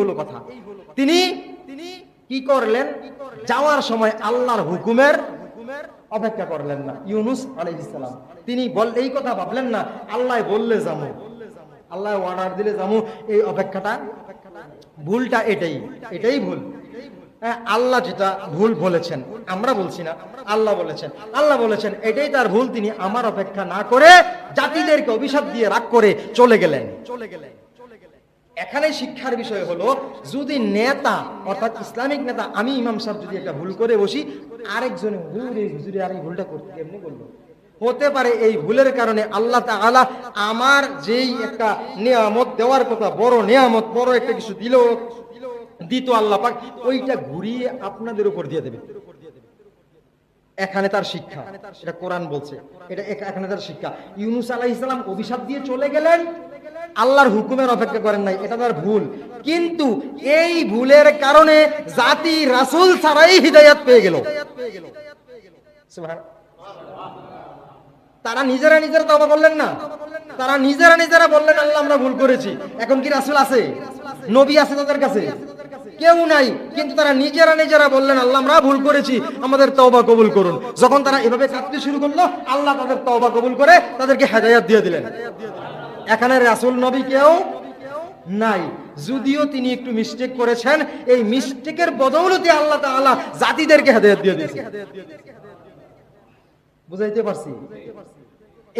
হলো কথা। তিনি কি করলেন? যাওয়ার সময় আল্লাহর হুকুমের অপেক্ষা করলেন না। ইউনুস আলাইহিসসালাম তিনি বল এই কথা ভাবলেন না আল্লাহ বললে যাব আল্লাহ অর্ডার দিলে যাব এই অপেক্ষাটা ভুলটা এটাই এটাই ভুল। হ্যাঁ, আল্লাহ যেটা ভুল বলেছেন আমরা বলছি না আল্লাহ বলেছেন। আল্লাহ বলেছেন এটাই তার ভুল তিনি আমার অপেক্ষা না করে জাতিদেরকে অভিশাপ দিয়ে রাগ করে চলে গেলেন চলে গেলেন। এখানে শিক্ষার বিষয় হলো, যদি নেতা, অর্থাৎ ইসলামিক নেতা, আমি ইমাম সাহেব যদি একটা ভুল করে বসি, আরেকজন হুজুরে আর এই ভুলটা করতে কেমনি করল হতে পারে এই ভুলের কারণে আল্লাহ তাআলা আমার যেই একটা নিয়ামত দেওয়ার কথা, বড় নিয়ামত, বড় একটা কিছু দিল, দিত আল্লাহ পাক, ওইটা ঘুরিয়ে আপনাদের উপর দিয়ে দেবে। এখানে তার শিক্ষা, এটা কোরআন বলছে, এটা এখানে তার শিক্ষা। ইউনুস আলাহ ইসলাম অভিশাপ দিয়ে চলে গেলেন আল্লাহর হুকুমের অপেক্ষা করেন নাই, এটা তার ভুল। কিন্তু এই ভুলের কারণে জাতি রাসূল ছাড়াই হিদায়াত পেয়ে গেল। তারা নিজেরা নিজেরা তবা করলেন না? তারা নিজেরা নিজেরা বললেন, আল্লাহ, আমরা ভুল করেছি। এখন কি রাসুল আছে? নবী আছে তাদের কাছে? কেউ নাই, কিন্তু তারা নিজেরা নিজেরা বললেন, আল্লাহ, আমরা ভুল করেছি। আমাদের তওবা কবুল করুন। যখন তারা এভাবে কাঁদতে শুরু করল, আল্লাহ তাদের তওবা কবুল করে তাদেরকে হেদায়াত দিয়ে দিলেন। এখানে রাসূল নবী কেউ নাই। যদিও তিনি একটু মিস্টেক করেছেন, এই মিস্টেকের বদৌলতে আল্লাহ তাআলা জাতিদেরকে হেদায়াত দিয়ে দিয়েছে। বুঝাইতে পারছি?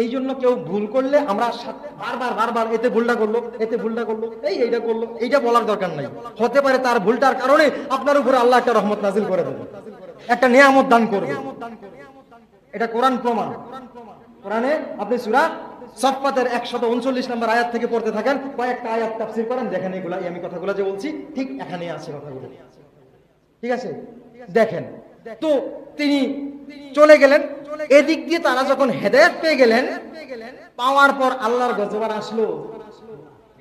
এই জন্য কেউ ভুল করলে আমরা বারবার বারবার এতে ভুলটা করল, এতে ভুলটা করল, এই এইটা করল, এইটা বলার দরকার নাই। হতে পারে তার ভুলটার কারণে আপনার উপরে আল্লাহ একটা রহমত নাজিল করে দেবে। একটা নিয়ামত দান করবে। এটা কোরআন প্রমাণ। কোরআনে আপনি সূরা সফাতের একশত উনচল্লিশ নম্বর আয়াত থেকে পড়তে থাকেন কয়েকটা আয়াত তাফসির করেন, দেখেন এগুলা আমি কথাগুলো যে বলছি, ঠিক এখানে আছে কথাগুলো। ঠিক আছে? দেখেন। তো তিনি চলে গেলেন, এদিক দিয়ে তারা যখন হেদায়েত পেয়ে গেলেন, পাওয়ার পর আল্লাহর গজবার আসলো।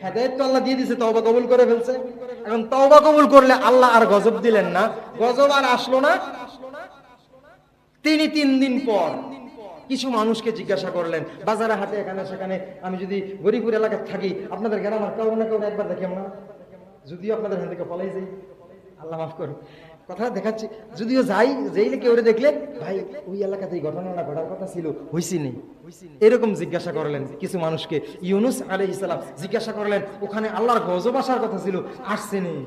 হেদায়েত তো আল্লাহ দিয়ে দিছে, তওবা কবুল করে ফেলছে। এখন তওবা কবুল করলে আল্লাহ আর গজব দিলেন না, গজব আর আসলো না। তিনি তিন দিন পর কিছু মানুষকে জিজ্ঞাসা করলেন, বাজারে, হাটে, এখানে, সেখানে, আমি যদি গরিপুর এলাকায় থাকি, আপনাদের গ্রাম আর কারও না কারও একবার দেখি আমরা? যদিও আপনাদের হাত থেকে পলাই যাই। আল্লাহ মাফ করুন কথা দেখাচ্ছি, যদিও যাই যেইলে কেউ দেখলে, ভাই, ওই এলাকাতে এই ঘটনাটা ঘটার কথা ছিল, হইছি নেই এরকম জিজ্ঞাসা করলেন কিছু মানুষকে। ইউনুস আলাইহিস সালাম জিজ্ঞাসা করলেন, ওখানে আল্লাহর গজব আসার কথা ছিল, আসছে নেই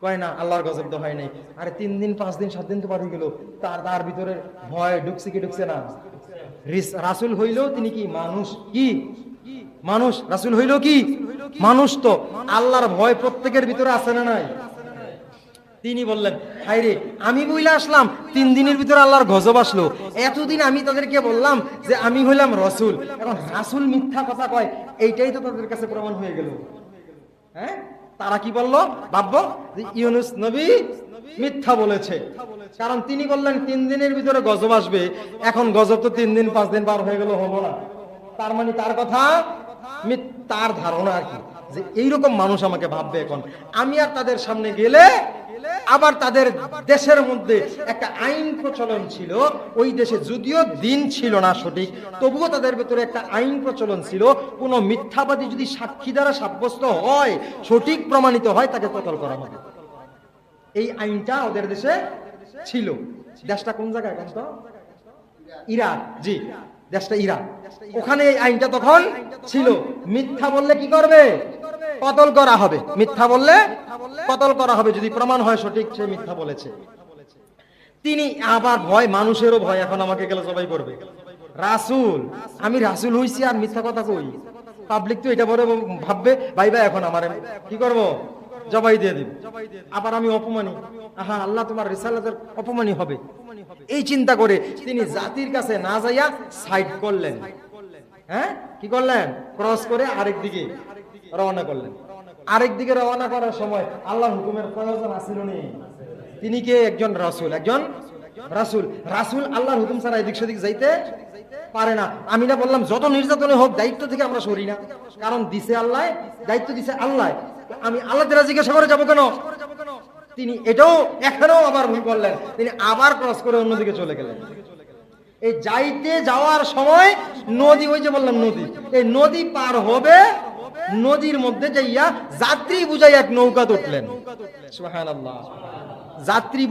কয় না, আল্লাহর গজব তো হয় নাই। আরে তিন দিন, পাঁচ দিন, সাত দিন তো পার হয়ে গেল। তার তার ভিতরে ভয় ঢুকছে কি ঢুকছে না? রিস- রাসূল হইলেও তিনি কি মানুষ? কি? মানুষ, রাসূল হইলেও কি? মানুষ তো। আল্লাহর ভয় প্রত্যেকের ভিতরে আছে না নাই? তিনি বললেন হাইরে আমি বইলে আসলাম, তিন দিনের ভিতরে আল্লাহর গজব আসলো। এতদিন আমি তাদেরকে বললাম যে আমি হইলাম রসুল। এখন রাসূল মিথ্যা কথা কয়, এইটাই তো তাদের কাছে প্রমাণ হয়ে গেল। হ্যাঁ? তারা কি বলল? ভাবব ইউনুস নবী মিথ্যা বলেছে। কারণ তিনি বললেন, তিন দিনের ভিতরে গজব আসবে। এখন গজব তো তিন দিন, পাঁচ দিন পার হয়ে গেল, হব না। তার মানে তার কথা তার ধারণা আর কি, যে এইরকম মানুষ আমাকে ভাববে এখন। আমি আর তাদের সামনে গেলে আবার তাদের দেশের মধ্যে একটা আইন প্রচলন ছিল। ওই দেশে যদিও দিন ছিল না সঠিক, তবুও তাদের ভেতরে একটা আইন প্রচলন ছিল। কোনো মিথ্যাবাদী যদি সাক্ষী দ্বারা সাব্যস্ত হয়, সঠিক প্রমাণিত হয়, তাকে কতল করা হবে? এই আইনটা ওদের দেশে ছিল। দেশটা কোন জায়গায় তো? ইরাক। জি, দেশটা ইরাক। ওখানে এই আইনটা তখন ছিল। মিথ্যা বললে কি করবে? কতল করা হবে? মিথ্যা বললে কতল করা হবে? যদি প্রমাণ হয় সঠিক, সে মিথ্যা বলেছে। তিনি আবার ভয়, মানুষেরও ভয়। এখন আমাকে গেলে সবাই করবে রাসূল, আমি রাসূল হইছি আর মিথ্যা কথা কই? পাবলিক তো এটা বড় ভাববে, ভাই ভাই, এখন আমার কি করব? জবাই দিয়ে দিব। আবার আমি অপমানি। আহা, আল্লাহ তোমার রিসালাতের অপমানী হবে। এই চিন্তা করে তিনি জাতির কাছে না যাইয়া সাইড করলেন। হ্যাঁ? কি করলেন? ক্রস করে আরেক দিকে। রওনা করলেন। আরেক দিকে রওনা করার সময় আল্লাহ হুকুমের প্রয়োজন আসিল তিনি কে? একজন রাসূল। একজন রাসূল। রাসূল আল্লাহর হুকুম ছাড়া এদিক সেদিক যাইতে পারে না। আমি না বললাম, যত নির্যাতনে হোক, দায়িত্ব থেকে আমরা সরি না। কারণ দিছে আল্লাহ, দায়িত্ব দিছে আল্লাহ। আমি আল্লাহ তাআলা জিজ্ঞাসা করে যাব কেন? তিনি এটাও এখানেও আবার ভুল করলেন। তিনি আবার ক্রস করে অন্যদিকে চলে গেলেন। এই যাইতে যাওয়ার সময় নদী, ওই যে বললাম নদী, এই নদী পার হবে নদীর মধ্যে যাইয়া যাত্রী বুঝাই এক নৌকা তুটলেন যাত্রী